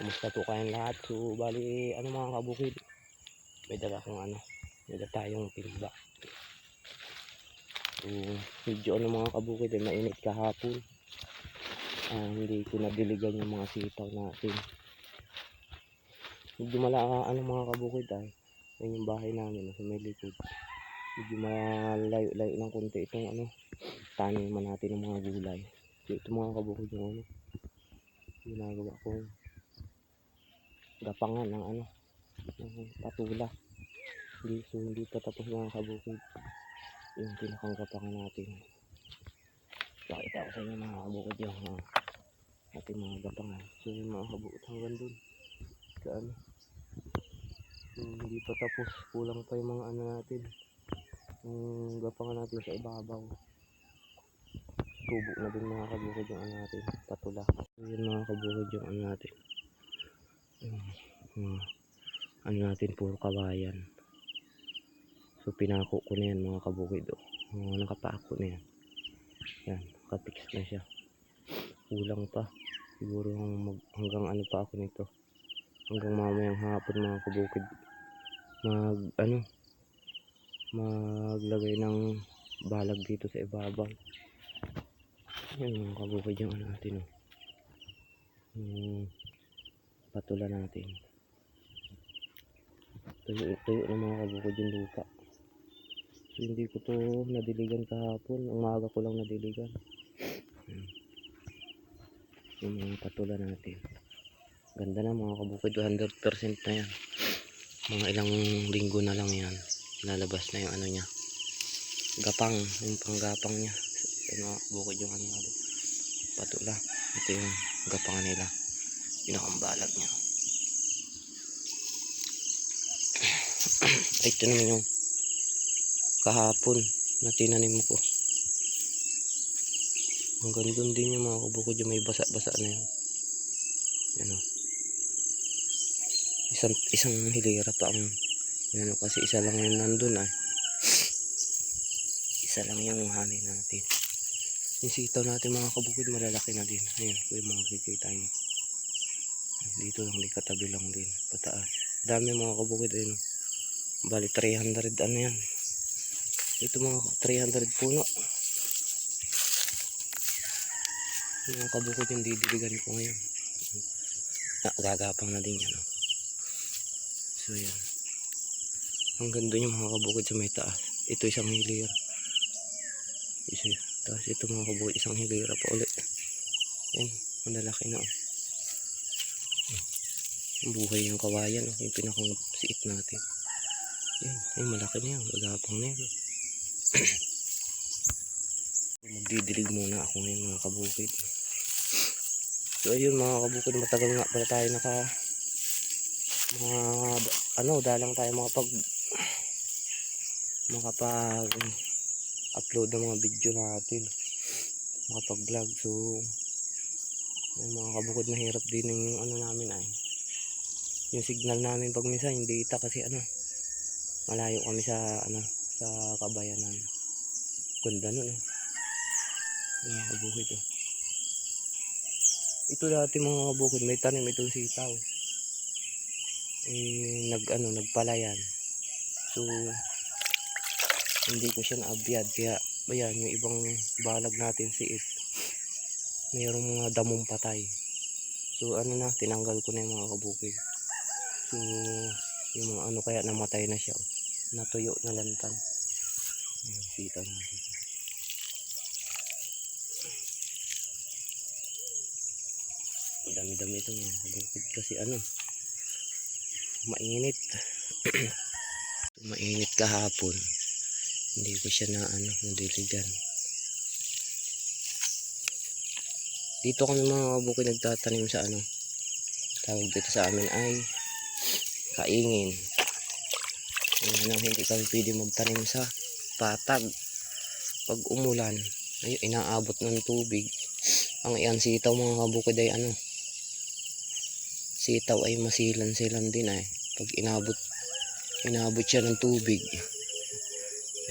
Kumusta po kayong lahat? So, bali, ano mga kabukid? May dala akong ano, may dala tayong timba. So, medyo ano mga kabukid, eh, mainit kahapon. Ah, hindi ko nadiligan yung mga sitaw natin. Medyo mala, ano mga kabukid ay, yun yung bahay namin, nasa may likod. Medyo malayo-layo ng konti itong ano, taniman natin ng mga gulay. So, ito mga kabukid yung ano, ginagawa kong gapangan ng ano ng patula. Hindi so hindi pa tapos mga kabukid. Yung pinakang gapangan natin. Pakita ko sa inyo mga kabukid yung uh, ating mga gapangan so yung mga kabukid hanggang dun. Sa ano so, hindi pa tapos. Kulang pa yung mga ano natin. Yung gapangan natin sa ibabaw. Tubo na din mga kabukid yung ano natin. Patula. So yun mga kabukid yung ano natin yung mga ano natin puro kawayan so pinako ko na yan mga kabukid oh. mga nakapako na yan. Yan nakapix na siya. Kulang pa. Siguro mag, hanggang ano pa ako nito. Hanggang mamayang hapon mga kabukid. Mag ano? Maglagay ng balag dito sa ibabaw yan mga kabukid yung ano natin oh. yung patula natin. Tuyo tuyo ng mga kabukod yung lupa. Hindi ko to nadiligan kahapon. Umaga ko lang nadiligan. Yung mga patula natin. Ganda na mga kabukid 100% na yan. Mga ilang linggo na lang yan. Lalabas na yung ano niya. Gapang. Yung panggapang niya. Mga kabukid yung ano natin. Patula. Ito yung gapangan nila pinakambalag niya. Ito naman yung kahapon na tinanim ko. Hanggang doon din yung mga kabukod yung may basa-basa na yun. Ano? Isang, isang hilira pa ang ano kasi isa lang yung nandun ay isa lang yung hanay natin. Yung sitaw natin mga kabukid malalaki na din. Ayun yung mga kikita nyo dito lang di katabi lang din pataas. Dami mga kabukid ayun. Bali 300 ano yan? Ito mga 300 puno. Mga kabukid yung didiligan ko ngayon. Ah, gagapang na din yan oh. so yan. Hanggang doon yung mga kabukid sa may taas. Ito isang hilira. Isa tapos ito mga kabukid isang hilira pa ulit. Yan malalaki na oh. ang buhay yung kawayan oh, yung pinakang siit natin. Yan ay malaki na yan magapang na yan. Magdidilig muna ako ngayon mga kabukid. So ayun mga kabukid matagal nga pala tayo naka mga ano dalang tayo makapag makapag upload ng mga video natin. Makapag vlog so ayun, mga kabukid mahirap din yung ano namin ay yung signal namin pag minsan yung data kasi ano malayo kami sa ano sa kabayanan. Ganda nun eh. Mga kabukid oh. ito dati mga kabukid may tanim itong sitaw. Eh nag ano nagpalayan. So hindi ko siya naabyad kaya ayan yung ibang balag natin si it mayroong mga damong patay. So ano na tinanggal ko na yung mga kabukid yung mga ano kaya namatay na siya oh. natuyo na lantan Ayan, sitaw natin dami-dami ito mga kasi ano mainit. Mainit kahapon. Hindi ko siya na ano nadiligan. Dito kami mga kabukid nagtatanim sa ano tawag dito sa amin ay kaingin. Ayan ang hindi kami pwede magtanim sa patag. Pag umulan ay inaabot ng tubig. Ang iyan sitaw mga kabukid ay ano? Sitaw ay masilan-silan din ay. Pag inabot inabot siya ng tubig.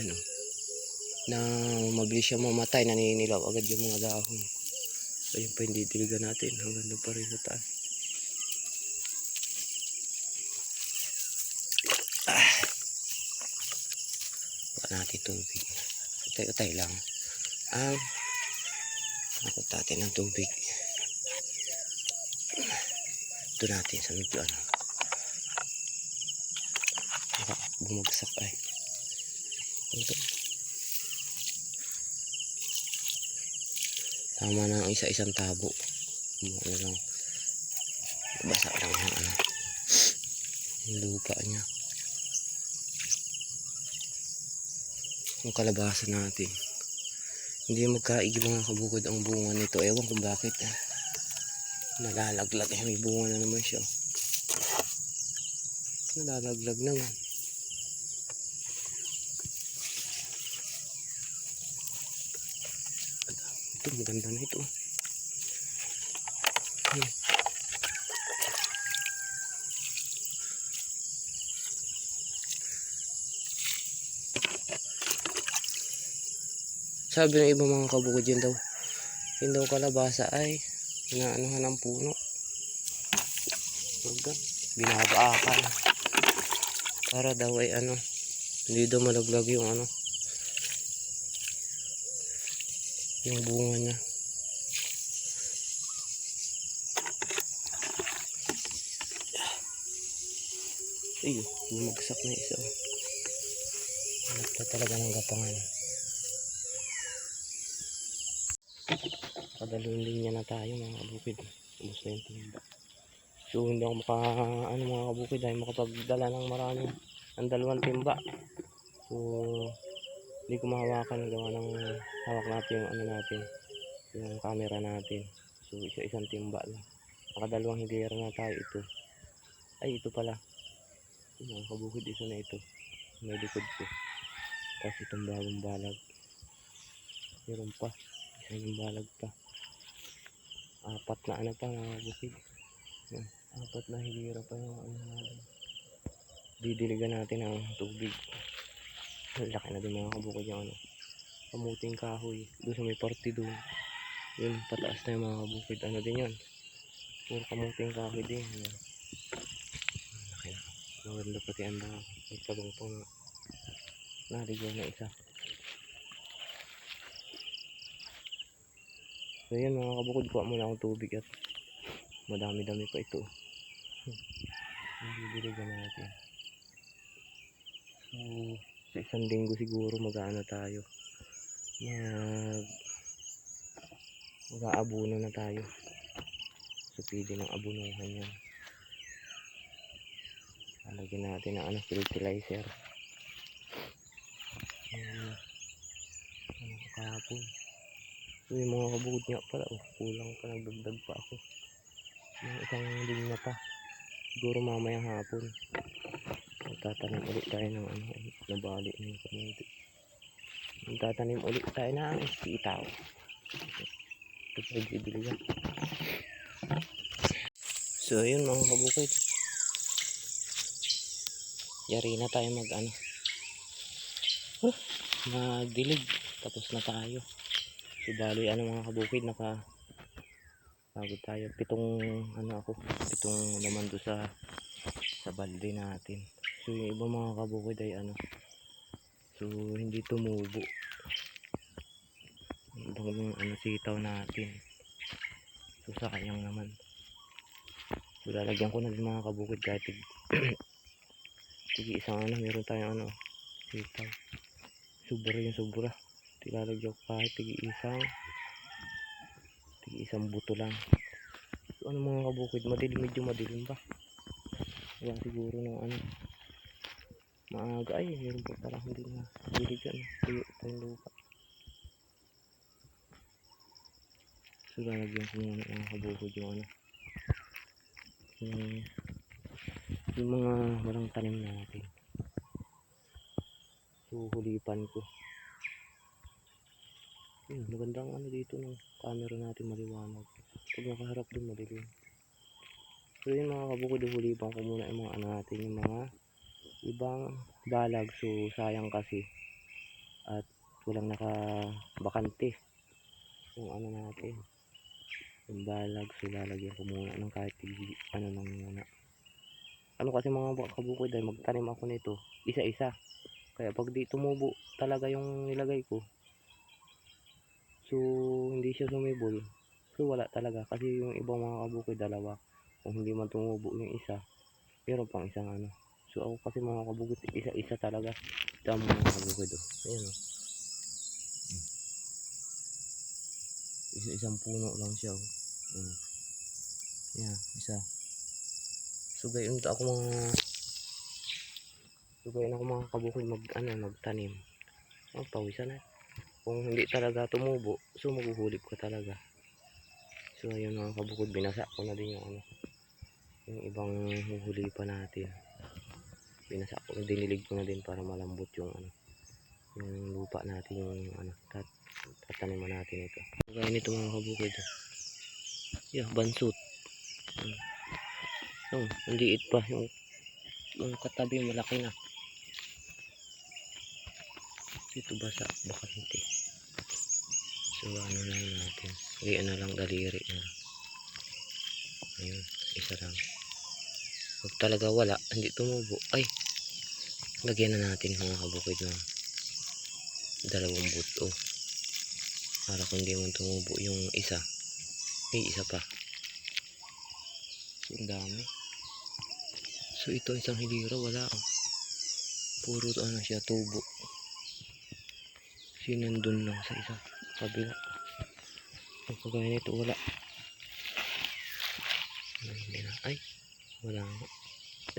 Ano? Na mabilis siya mamatay naninilaw agad yung mga dahon. So yun pa hindi natin. Hanggang doon pa rin sa taas natin tubig. Utay-utay lang. Ang nakot natin ng tubig. Ito natin sa medyo ano. Baka bumagsak ay. Ito. Tama na ang isa-isang tabo. Ano lang. Basa lang yung ano. Lupa niya. Yung kalabasa natin. Hindi magkaigi mga kabukod ang bunga nito. Ewan kung bakit. Eh. Nalalaglag. Eh, may bunga na naman siya. Nalalaglag naman. Ito, maganda na ito. Hmm. Sabi ng iba mga kabukod yun daw. Yun daw kalabasa ay inaanuhan ng puno. Huwag Binabaakan. Para daw ay ano. Hindi daw malaglag yung ano. Yung bunga niya. Ay, bumagsak na isa. Hanap na talaga ng gapangan. Kadalawang linya na tayo mga kabukid. Ubus na yung timba. So hindi ako maka, ano mga kabukid ay makapagdala ng maraming ang dalawang timba. So hindi ko mahawakan gawa ng hawak natin yung ano natin yung camera natin. So isa isang timba lang. Nakadalawang hilera na tayo ito. Ay ito pala. Mga kabukid isa na ito. May likod ko. Tapos itong bagong balag. Meron pa. Isa yung balag pa apat na ano pa mga bukid Yan, apat na hilira pa yung ano natin. Didiligan natin ang tubig. Laki na din mga kabukid yung ano. Kamuting kahoy. Doon sa may party doon. Yun pataas na yung mga kabukid. Ano din yan puro kamuting kahoy din. Yan. Laki na. Maganda pati ang dami may kalungtong na naligaw na isa So yan mga kabukod, kuha muna akong tubig at madami-dami pa ito. Bibiligan natin. So, sa isang linggo siguro mag-ano tayo. Mag mag-aabuno na tayo. So, pili ng abunuhan yan. Lalagyan natin ng ano, fertilizer. Um, ano kahapon. Yung mga kabukod nga pala, oh, kulang pa, nagdagdag pa ako. Yung isang linya pa. Siguro mamayang hapon. Magtatanim ulit tayo ng ano, eh, nabali ng kamuti. Magtatanim ulit tayo ng sitaw. Ito pa bibili. So, yun mga kabukod. Yari na tayo mag ano. Huh, magdilig. Tapos na tayo. So bali ano mga kabukid naka pagod tayo. Pitong ano ako, pitong naman do sa sa balde natin. So yung iba mga kabukid ay ano. So hindi tumubo. Ibang ano sitaw natin. So sayang naman. So lalagyan ko na din mga kabukid kahit tig, tig isang ano meron tayong ano sitaw. Sobra yung sobra tilalagyan ko kahit tig isang tig isang buto lang. So ano mga kabukid? Madilim medyo madilim pa. Kaya siguro ng ano maaga. Ay meron pa pala. Hindi na. Bilid yan tuyo pa yung lupa. So lalagyan ko muna mga kabukid yung ano. Yung, yung mga walang tanim natin. So hulipan ko Hmm, magandang ano dito ng camera natin maliwanag. Pag nakaharap din madilim. So yun mga kabukod, hulipan ko muna yung mga ano natin, yung mga ibang balag. So sayang kasi. At walang nakabakante. Yung ano natin. Yung balag. So lalagyan ko muna ng kahit ano nang muna. Ano kasi mga kabukod ay magtanim ako nito isa-isa. Kaya pag di tumubo talaga yung nilagay ko, so hindi siya sumibol. So wala talaga kasi yung ibang mga kabukid dalawa. Kung hindi man tumubo yung isa, pero pang isang ano. So ako kasi mga kabukid, isa-isa talaga. Ito ang mga kabukid oh. Ayan oh. Hmm. Isa-isang puno lang siya oh. Hmm. Yan, isa. So gayon ako mga So gayon ako mga kabukid mag ano, magtanim. Oh, pawisan na. Kung hindi talaga tumubo, so maguhulip ko talaga. So ayun mga kabukid, binasa ko na din yung ano, yung ibang huhuli pa natin. Binasa ko, dinilig ko na din para malambot yung ano, yung lupa natin yung, yung ano, tat, tataniman natin ito. So gayon ito mga kabukid. oh. Yeah, bansut. Hmm. Oh, ang liit pa yung yung katabi malaki na. Ito basa, baka hindi. So ano lang natin. Lian na lang daliri na. Ayun, isa lang. Pag talaga wala, hindi tumubo. Ay, lagyan na natin mga kabukid ng dalawang buto. Para kung hindi man tumubo yung isa. May isa pa. So, dami. So ito isang hilira wala oh. Puro ano siya tubo. Sinandun lang sa isa kabila. Ang kagaya nito wala. Ay. Ay, wala nga.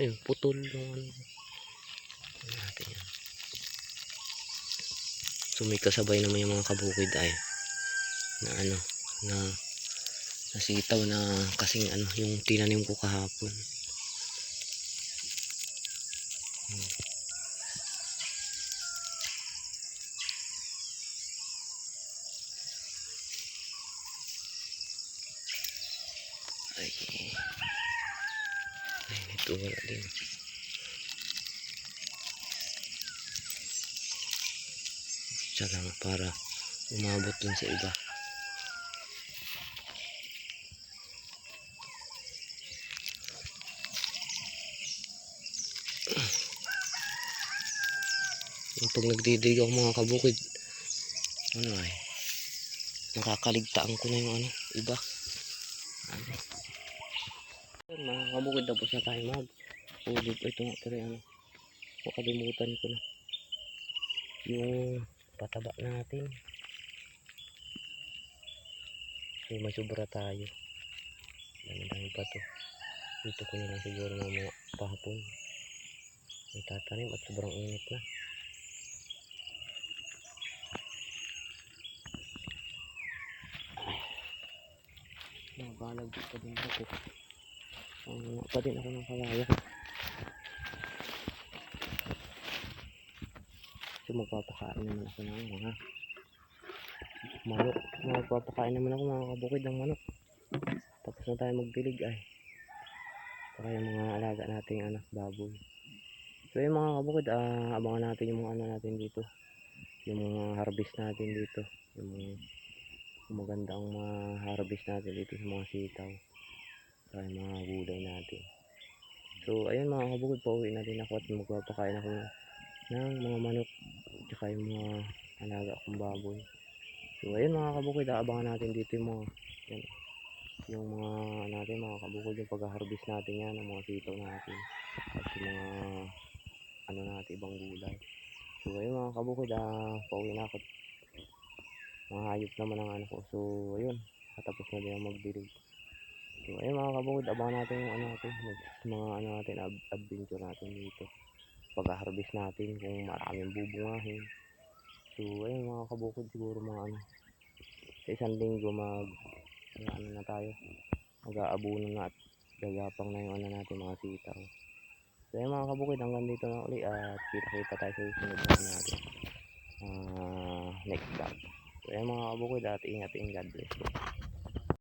Ayun, putol yung ano. Ano natin yan. So may kasabay naman yung mga kabukid ay na ano na nasitaw na kasing ano yung tinanim ko kahapon. Hmm. Ay. Ay, ito wala din. Siya lang para umabot dun sa iba. Pag nagdidig ako mga kabukid, ano ay, nakakaligtaan ko na yung ano, iba. Ano. Mga kabukid, tapos na tayo mag. Ulip, ito nga pero ano, makalimutan ko na. Yung pataba natin. May sobra tayo. Dami-dami pa to. Dito ko na siguro mga pahapon. May tatanim at sobrang init na. Nabalag dito din ako. Ang pa din ako ng kalaya. So magpapakain naman ako ng mga manok. Magpapakain naman ako mga kabukid ng manok. Tapos na tayo magdilig ay. Saka yung mga alaga nating anak baboy. So yung mga kabukid, ah, abangan natin yung mga ano natin dito. Yung mga harvest natin dito. Yung mga maganda ang mga harvest natin dito sa mga sitaw. Saka yung mga gulay natin. So ayun mga kabukid, pauwi na din ako at magpapakain ako ng mga manok. Tsaka yung mga alaga akong baboy. So ayun mga kabukid, abangan natin dito yung mga yan, yung mga natin mga kabukid yung pag-harvest natin yan ng mga sitaw natin at yung mga ano natin ibang gulay. So ayun mga kabukid, ah, pauwi na ako. Mga hayop naman ang ano ko. So ayun, katapos na din ang magdilig. So ayun mga kabukid, abangan natin yung ano natin, mga ano natin, ab- adventure natin dito. Pag-harvest natin kung maraming bubungahin. So ayun mga kabukid, siguro mga ano, sa isang linggo mag ano na tayo, mag-aabuno na at gagapang na yung ano natin mga sitaw. So ayun mga kabukid, hanggang dito na uli at kita-kita tayo sa susunod na ano natin. Ah, next vlog. So ayun mga kabukid at ingat-ingat. God bless you.